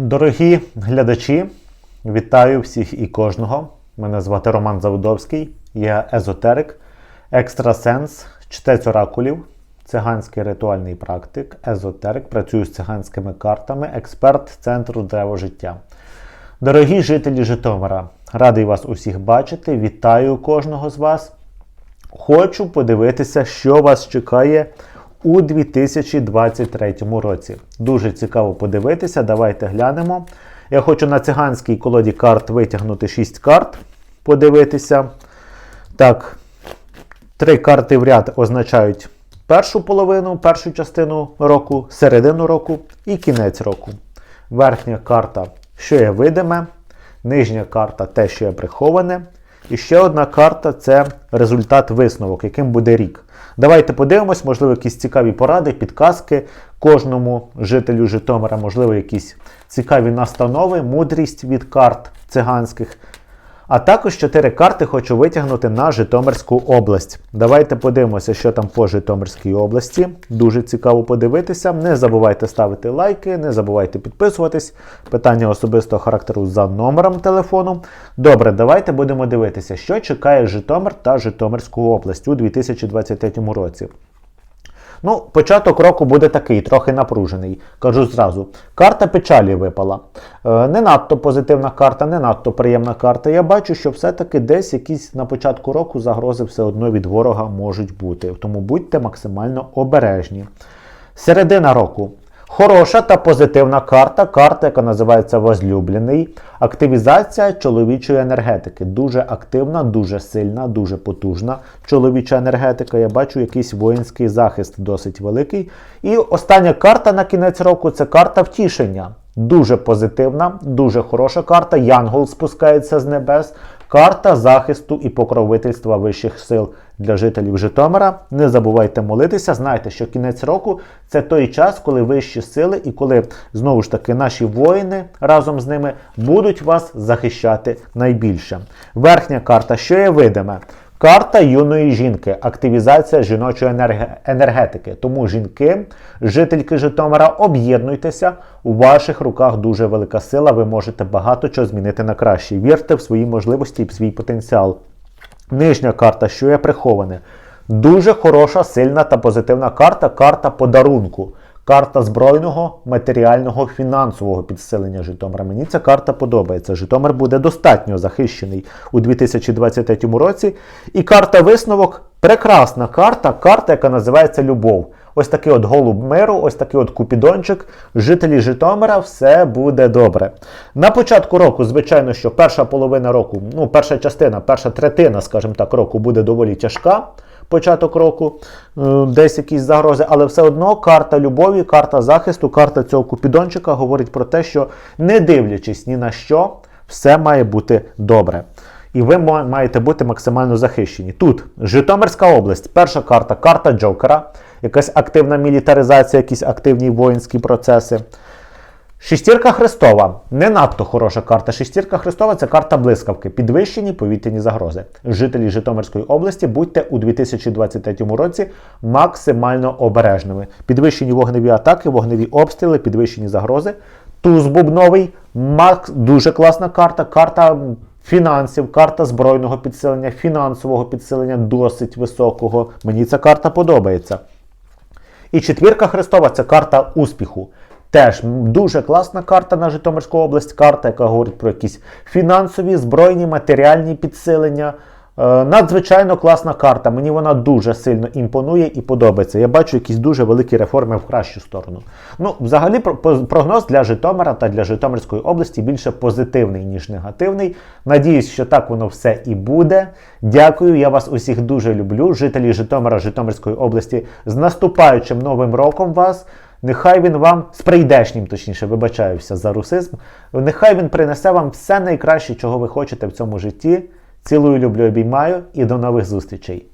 Дорогі глядачі, вітаю всіх і кожного. Мене звати Роман Заводовський, я езотерик, екстрасенс, чтець оракулів, циганський ритуальний практик, езотерик, працюю з циганськими картами, експерт центру Древо життя. Дорогі жителі Житомира, радий вас усіх бачити. Вітаю кожного з вас. Хочу подивитися, що вас чекає у 2023 році. Дуже цікаво подивитися. Давайте глянемо. Я хочу на циганській колоді карт витягнути 6 карт, подивитися. Так, три карти в ряд означають першу половину, першу частину року, середину року і кінець року. Верхня карта, що є видиме, нижня карта те, що є приховане. І ще одна карта це результат висновок, яким буде рік. Давайте подивимось, можливо, якісь цікаві поради, підказки кожному жителю Житомира, можливо, якісь цікаві настанови, мудрість від карт циганських. А також чотири карти хочу витягнути на Житомирську область. Давайте подивимося, що там по Житомирській області. Дуже цікаво подивитися. Не забувайте ставити лайки, не забувайте підписуватись. Питання особистого характеру за номером телефону. Добре, давайте будемо дивитися, що чекає Житомир та Житомирську область у 2023 році. Ну, початок року буде такий, трохи напружений. Кажу зразу. Карта печалі випала. Е, не надто позитивна карта, не надто приємна карта. Я бачу, що все-таки десь якісь на початку року загрози все одно від ворога можуть бути. Тому будьте максимально обережні. Середина року. Хороша та позитивна карта, карта, яка називається Возлюблений. Активізація чоловічої енергетики. Дуже активна, дуже сильна, дуже потужна чоловіча енергетика. Я бачу якийсь воїнський захист досить великий. І остання карта на кінець року це карта втішення. Дуже позитивна, дуже хороша карта. Янгол спускається з небес. Карта захисту і покровительства вищих сил для жителів Житомира. Не забувайте молитися. Знайте, що кінець року це той час, коли вищі сили і коли знову ж таки наші воїни разом з ними будуть вас захищати найбільше. Верхня карта, що є видиме? Карта юної жінки, активізація жіночої енергетики. Тому жінки, жительки Житомира, об'єднуйтеся. У ваших руках дуже велика сила. Ви можете багато чого змінити на краще. Вірте в свої можливості і в свій потенціал. Нижня карта, що є приховане. Дуже хороша, сильна та позитивна карта карта подарунку. Карта збройного, матеріального, фінансового підсилення Житомира. Мені ця карта подобається. Житомир буде достатньо захищений у 2023 році. І карта висновок прекрасна карта, карта, яка називається Любов. Ось такий от голуб миру, ось такий от купідончик. Жителі Житомира, все буде добре. На початку року, звичайно, що перша половина року, ну, перша частина, перша третина, скажімо так, року буде доволі тяжка початок року, е, десь якісь загрози, але все одно карта любові, карта захисту, карта цього купідончика говорить про те, що не дивлячись ні на що, все має бути добре. І ви маєте бути максимально захищені. Тут Житомирська область, перша карта, карта Джокера, якась активна мілітаризація, якісь активні воїнські процеси. Шестірка Христова не надто хороша карта. Шестірка Христова це карта блискавки, підвищені повітряні загрози. Жителі Житомирської області будьте у 2023 році максимально обережними. Підвищені вогневі атаки, вогневі обстріли, підвищені загрози. Туз бубновий, мак, дуже класна карта. Карта фінансів, карта збройного підсилення, фінансового підсилення досить високого. Мені ця карта подобається. І четвірка Христова це карта успіху. Теж дуже класна карта на Житомирську область, карта, яка говорить про якісь фінансові, збройні, матеріальні підсилення. Е, надзвичайно класна карта. Мені вона дуже сильно імпонує і подобається. Я бачу якісь дуже великі реформи в кращу сторону. Ну, взагалі, прогноз для Житомира та для Житомирської області більше позитивний, ніж негативний. Надіюсь, що так воно все і буде. Дякую, я вас усіх дуже люблю. Жителі Житомира, Житомирської області, з наступаючим новим роком вас. Нехай він вам з прийдешнім, точніше, вибачаюся за русизм. Нехай він принесе вам все найкраще, чого ви хочете в цьому житті. Цілую, люблю, обіймаю і до нових зустрічей.